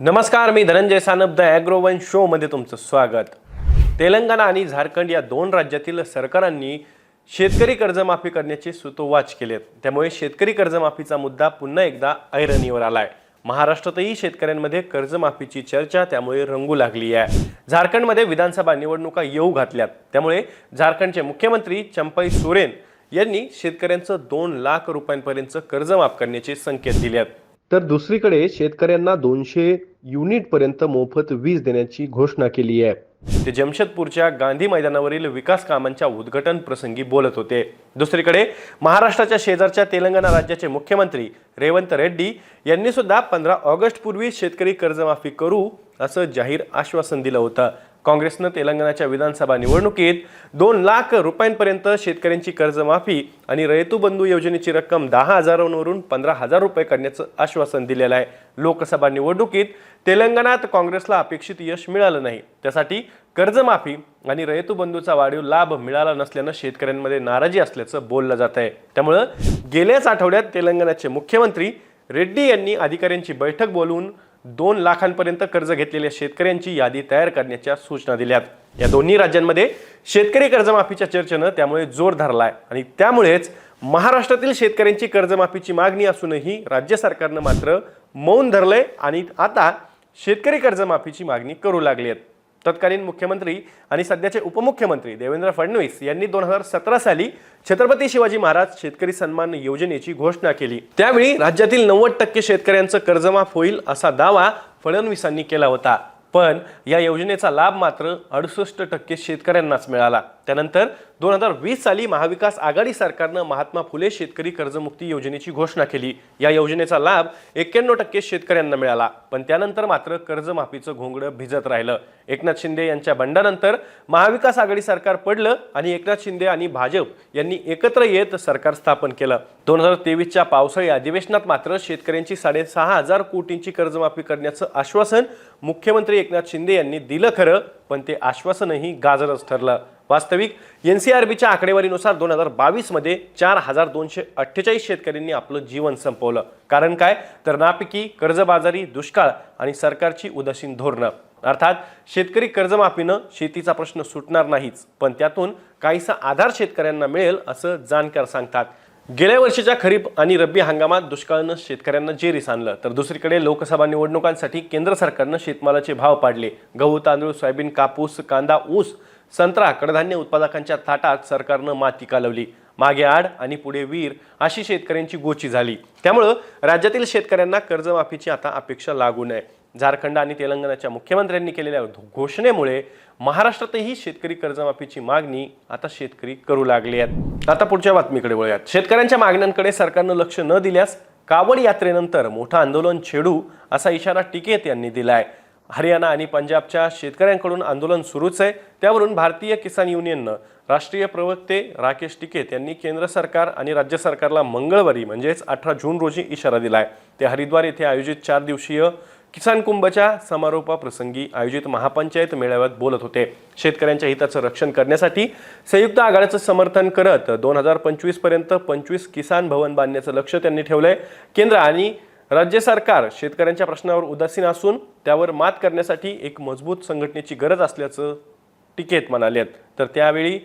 नमस्कार मी धनंजय सानप द ॲग्रोवन शोमध्ये तुमचं स्वागत. तेलंगणा आणि झारखंड या दोन राज्यातील सरकारांनी शेतकरी कर्जमाफी करण्याचे सुतोवाच केलेत. त्यामुळे शेतकरी कर्जमाफीचा मुद्दा पुन्हा एकदा ऐरणीवर आला आहे महाराष्ट्रातही शेतकऱ्यांमध्ये कर्जमाफीची चर्चा त्यामुळे रंगू लागली आहे. झारखंडमध्ये विधानसभा निवडणुका येऊ घातल्यात. त्यामुळे झारखंडचे मुख्यमंत्री चंपई सोरेन यांनी शेतकऱ्यांचं दोन लाख रुपयांपर्यंत कर्ज माफ करण्याचे संकेत दिले आहेत तर दुसरीकडे शेतकऱ्यांना दोनशे युनिट पर्यंत मोफत वीज देण्याची घोषणा केली आहे. ते जमशेदपूरच्या गांधी मैदानावरील विकास कामांच्या उद्घाटन प्रसंगी बोलत होते. दुसरीकडे महाराष्ट्राच्या शेजारच्या तेलंगणा राज्याचे मुख्यमंत्री रेवंत रेड्डी यांनी सुद्धा पंधरा ऑगस्ट पूर्वी शेतकरी कर्जमाफी करू असं जाहीर आश्वासन दिलं होतं. काँग्रेसनं तेलंगणाच्या विधानसभा निवडणुकीत दोन लाख रुपयांपर्यंत शेतकऱ्यांची कर्जमाफी आणि रयतू बंधू योजनेची रक्कम दहा हजारांवरून पंधरा हजार रुपये करण्याचं आश्वासन दिलेलं आहे. लोकसभा निवडणुकीत तेलंगणात काँग्रेसला अपेक्षित यश मिळालं नाही. त्यासाठी कर्जमाफी आणि रयतू बंधूचा वाढीव लाभ मिळाला नसल्यानं शेतकऱ्यांमध्ये नाराजी असल्याचं बोललं जात आहे. त्यामुळं गेल्याच आठवड्यात तेलंगणाचे मुख्यमंत्री रेड्डी यांनी अधिकाऱ्यांची बैठक बोलवून दोन लाखांपर्यंत कर्ज घेतलेल्या शेतकऱ्यांची यादी तयार करण्याच्या सूचना दिल्यात. या दोन्ही राज्यांमध्ये शेतकरी कर्जमाफीच्या चर्चेनं त्यामुळे जोर धरलाय आणि त्यामुळेच महाराष्ट्रातील शेतकऱ्यांची कर्जमाफीची मागणी असूनही राज्य सरकारनं मात्र मौन धरलंय आणि आता शेतकरी कर्जमाफीची मागणी करू लागली आहेत तत्कालीन मुख्यमंत्री आणि सध्याचे उपमुख्यमंत्री देवेंद्र फडणवीस यांनी दोन हजार सतरा साली छत्रपती शिवाजी महाराज शेतकरी सन्मान योजनेची घोषणा केली. त्यावेळी राज्यातील नव्वद टक्के शेतकऱ्यांचं कर्जमाफ होईल असा दावा फडणवीसांनी केला होता. पण या योजनेचा लाभ मात्र अडुसष्ट टक्के शेतकऱ्यांनाच मिळाला. त्यानंतर दोन हजार वीस साली महाविकास आघाडी सरकारनं महात्मा फुले शेतकरी कर्जमुक्ती योजनेची घोषणा केली. या योजनेचा लाभ एक्क्याण्णव टक्के शेतकऱ्यांना मिळाला. पण त्यानंतर मात्र कर्जमाफीचं घोंगडं भिजत राहिलं. एकनाथ शिंदे यांच्या बंडानंतर महाविकास आघाडी सरकार पडलं आणि एकनाथ शिंदे आणि भाजप यांनी एकत्र येत सरकार स्थापन केलं. दोन हजार तेवीसच्या पावसाळी अधिवेशनात मात्र शेतकऱ्यांची साडेसहा हजार कोटींची कर्जमाफी करण्याचं आश्वासन मुख्यमंत्री एकनाथ शिंदे यांनी दिलं खरं पण ते आश्वासनही गाजरच ठरलं. वास्तविक एन सी आर बीच्या आकडेवारीनुसार दोन हजार बावीसमध्ये चार हजार दोनशे अठ्ठेचाळीस शेतकऱ्यांनी आपलं जीवन संपवलं. कारण काय? तर नापिकी कर्जबाजारी दुष्काळ आणि सरकारची उदासीन धोरणं. अर्थात शेतकरी कर्जमाफीनं शेतीचा प्रश्न सुटणार नाहीच पण त्यातून काहीसा आधार शेतकऱ्यांना मिळेल असं जाणकार सांगतात. गेल्या वर्षीच्या खरीप आणि रब्बी हंगामात दुष्काळानं शेतकऱ्यांना जेरीस आणलं तर दुसरीकडे लोकसभा निवडणुकांसाठी केंद्र सरकारनं शेतमालाचे भाव पाडले. गहू तांदूळ सोयाबीन कापूस कांदा ऊस संत्रा कडधान्य उत्पादकांच्या थाटात सरकारनं माती कालवली मागे आड आणि पुढे वीर अशी शेतकऱ्यांची गोची झाली. त्यामुळं राज्यातील शेतकऱ्यांना कर्जमाफीची आता अपेक्षा लागू नये. झारखंड आणि तेलंगणाच्या मुख्यमंत्र्यांनी केलेल्या घोषणेमुळे महाराष्ट्रातही शेतकरी कर्जमाफीची मागणी आता शेतकरी करू लागले आहेत. आता पुढच्या बातमीकडे वळूयात. शेतकऱ्यांच्या मागण्यांकडे सरकारनं लक्ष न दिल्यास कावड यात्रेनंतर मोठं आंदोलन छेडू असा इशारा टिकेत यांनी दिलाय. हरियाणा आणि पंजाबच्या शेतकऱ्यांकडून आंदोलन सुरूच आहे. त्यावरून भारतीय किसान युनियननं राष्ट्रीय प्रवक्ते राकेश टिकेत यांनी केंद्र सरकार आणि राज्य सरकारला मंगळवारी म्हणजेच अठरा जून रोजी इशारा दिला आहे ते हरिद्वार येथे आयोजित चार दिवसीय किसान कुंभच्या समारोपाप्रसंगी आयोजित महापंचायत मेळाव्यात बोलत होते. शेतकऱ्यांच्या हिताचं रक्षण करण्यासाठी संयुक्त आघाडीचं समर्थन करत दोन हजार पंचवीसपर्यंत पंचवीस किसान भवन बांधण्याचं लक्ष त्यांनी ठेवलं आहे केंद्र आणि राज्य सरकार शेतकऱ्यांच्या प्रश्नावर उदासीन असून त्यावर मात करण्यासाठी एक मजबूत संघटनेची गरज असल्याचं टिकेत म्हणालेत तर त्यावेळी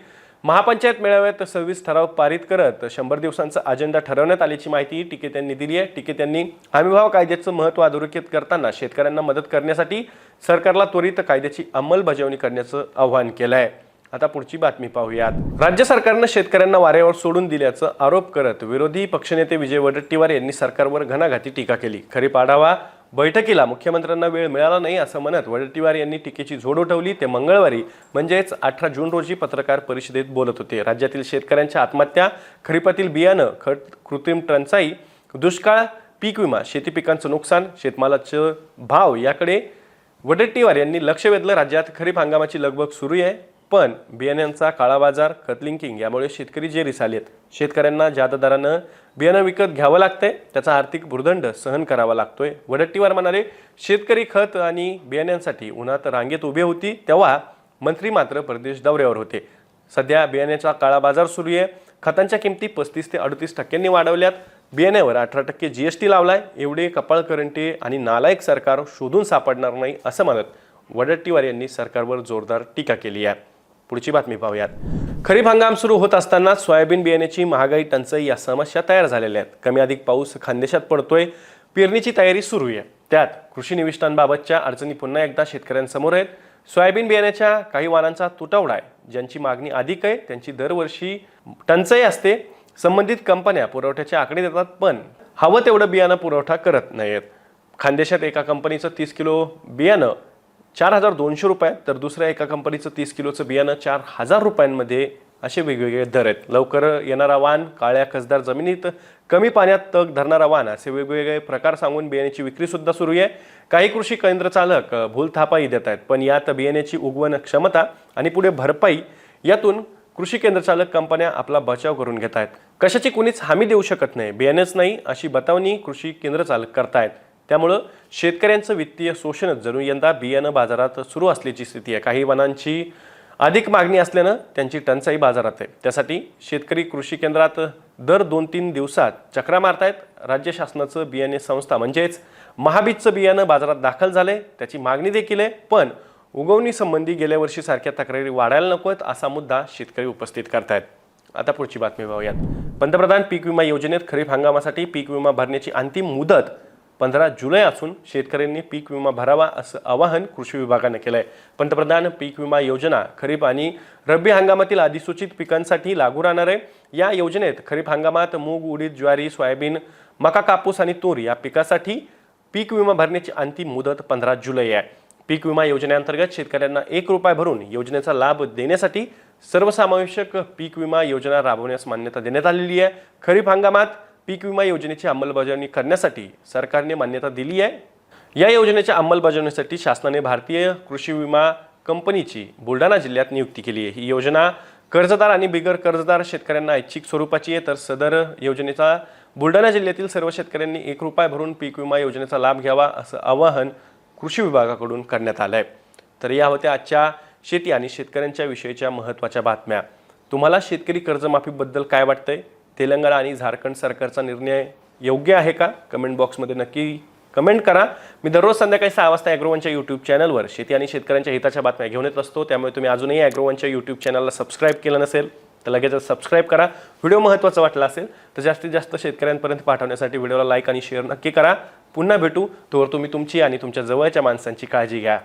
महापंचायत मेळाव्यात सव्वीस ठराव पारित करत शंभर दिवसांचा अजेंडा ठरवण्यात आल्याची माहिती टिकेत यांनी दिली आहे. टिकेत यांनी हमीभाव कायद्याचं महत्त्व अधोरेखित करताना शेतकऱ्यांना मदत करण्यासाठी सरकारला त्वरित कायद्याची अंमलबजावणी करण्याचं आवाहन केलं आहे. आता पुढची बातमी पाहूयात. राज्य सरकारनं शेतकऱ्यांना वाऱ्यावर सोडून दिल्याचं आरोप करत विरोधी पक्षनेते विजय वडेट्टीवार यांनी सरकारवर घणाघाती टीका केली. खरीप आढावा बैठकीला मुख्यमंत्र्यांना वेळ मिळाला नाही असं म्हणत वडेट्टीवार यांनी टीकेची झोड उठवली. ते मंगळवारी म्हणजेच अठरा जून रोजी पत्रकार परिषदेत बोलत होते. राज्यातील शेतकऱ्यांच्या आत्महत्या खरीपातील बियाणं खत कृत्रिम टंचाई दुष्काळ पीक विमा शेती पिकांचं नुकसान शेतमालाचं भाव याकडे वडेट्टीवार यांनी लक्ष वेधलं. राज्यात खरीप हंगामाची लगबग सुरू आहे. पण बियाण्यांचा काळा बाजार खत लिंकिंग यामुळे शेतकरी जेरीस आलेत. शेतकऱ्यांना जादा दरानं बियाणं विकत घ्यावं लागतंय त्याचा आर्थिक भूर्दंड सहन करावा लागतोय. वडट्टीवार म्हणाले शेतकरी खत आणि बियाण्यांसाठी उन्हात रांगेत उभे होती तेव्हा मंत्री मात्र परदेश दौऱ्यावर होते. सध्या बियाण्याचा काळा बाजार सुरू आहे. खतांच्या किमती पस्तीस ते अडतीस टक्क्यांनी वाढवल्यात. बियाण्यावर अठरा टक्के जी एस टी लावलाय. एवढे कपाळकरंटे आणि नालायक सरकार शोधून सापडणार नाही असं म्हणत वडट्टीवार यांनी सरकारवर जोरदार टीका केली आहे. पुढची बातमी पाहूयात. खरीप हंगाम सुरू होत असताना सोयाबीन बियाण्याची महागाई टंचाई या समस्या तयार झालेल्या आहेत. कमी अधिक पाऊस खानदेशात पडतोय. पेरणीची तयारी सुरू आहे. त्यात कृषी निविष्ठांबाबतच्या अडचणी पुन्हा एकदा शेतकऱ्यांसमोर आहेत. सोयाबीन बियाण्याच्या काही वाहनांचा तुटवडा आहे. ज्यांची मागणी अधिक आहे त्यांची दरवर्षी टंचाई असते. संबंधित कंपन्या पुरवठ्याचे आकडे देतात पण हवं तेवढं बियाणं पुरवठा करत नाहीत खानदेशात एका कंपनीचं तीस किलो बियाणं चार हजार दोनशे रुपये तर दुसऱ्या एका कंपनीचं तीस किलोचं बियाणं चार हजार रुपयांमध्ये असे वेगवेगळे दर आहेत. लवकर येणारा वाण काळ्या खसदार जमिनीत कमी पाण्यात तग धरणारा वाण असे वेगवेगळे प्रकार सांगून बियाण्याची विक्रीसुद्धा सुरू आहे. काही कृषी केंद्र चालक अ, भूलथापाही देत आहेत पण यात बियाण्याची उगवण क्षमता आणि पुढे भरपाई यातून कृषी केंद्र चालक कंपन्या आपला बचाव करून घेत आहेत. कशाची कुणीच हमी देऊ शकत नाही बियाणेच नाही अशी बतावणी कृषी केंद्र चालक करतायत. त्यामुळं शेतकऱ्यांचं वित्तीय शोषणच जणू यंदा बियाणं बाजारात सुरू असल्याची स्थिती आहे. काही वनांची अधिक मागणी असल्यानं त्यांची टंचाई बाजारात आहे. त्यासाठी शेतकरी कृषी केंद्रात दर दोन तीन दिवसात चक्रा मारतायत. राज्य शासनाचं बियाणे संस्था म्हणजेच महाबीजचं बियाणं बाजारात दाखल झालंय. त्याची मागणी देखील आहे. पण उगवणी संबंधी गेल्या वर्षीसारख्या तक्रारी वाढायला नकोत असा मुद्दा शेतकरी उपस्थित करतायत. आता पुढची बातमी पाहूयात पंतप्रधान पीक विमा योजनेत खरीप हंगामासाठी पीक विमा भरण्याची अंतिम मुदत पंधरा जुलै असून शेतकऱ्यांनी पीक विमा भरावा असं आवाहन कृषी विभागानं केलं आहे पंतप्रधान पीक विमा योजना खरीप आणि रब्बी हंगामातील अधिसूचित पिकांसाठी लागू राहणार आहे. या योजनेत खरीप हंगामात मूग उडीद ज्वारी सोयाबीन मका कापूस आणि तूर या पिकासाठी पीक विमा भरण्याची अंतिम मुदत पंधरा जुलै आहे. पीक विमा योजनेअंतर्गत शेतकऱ्यांना एक रुपये भरून योजनेचा लाभ देण्यासाठी सर्वसमावेशक पीक विमा योजना राबवण्यास मान्यता देण्यात आलेली आहे. खरीप हंगामात पीक विमा योजनेची अंमलबजावणी करण्यासाठी सरकारने मान्यता दिली आहे. या योजनेच्या अंमलबजावणीसाठी शासनाने भारतीय कृषी विमा कंपनीची बुलढाणा जिल्ह्यात नियुक्ती केली आहे. ही योजना कर्जदार आणि बिगर कर्जदार शेतकऱ्यांना ऐच्छिक स्वरूपाची आहे. तर सदर योजनेचा बुलढाणा जिल्ह्यातील सर्व शेतकऱ्यांनी एक रुपया भरून पीक विमा योजनेचा लाभ घ्यावा असं आवाहन कृषी विभागाकडून करण्यात आलं आहे तर या होत्या आजच्या शेती आणि शेतकऱ्यांच्या विषयीच्या महत्त्वाच्या बातम्या. तुम्हाला शेतकरी कर्जमाफीबद्दल काय वाटतंय? तेलंगणा आणि झारखंड सरकारचा निर्णय योग्य आहे का? कमेंट बॉक्समध्ये नक्की कमेंट करा. मी दररोज संध्याकाळी सहा वाजता ॲग्रोवनच्या यूट्यूब चॅनलवर शेती आणि शेतकऱ्यांच्या हिताच्या बातम्या घेऊन येत असतो. त्यामुळे तुम्ही अजूनही ॲग्रोवनच्या यूट्यूब चॅनलला सबस्क्राईब केलं नसेल तर लगेचच सबस्क्राईब करा. व्हिडिओ महत्त्वाचा वाटला असेल तर जास्तीत जास्त शेतकऱ्यांपर्यंत पाठवण्यासाठी व्हिडिओला लाईक आणि शेअर नक्की करा. पुन्हा भेटू. तोवर तुम्ही तुमची आणि तुमच्या जवळच्या माणसांची काळजी घ्या.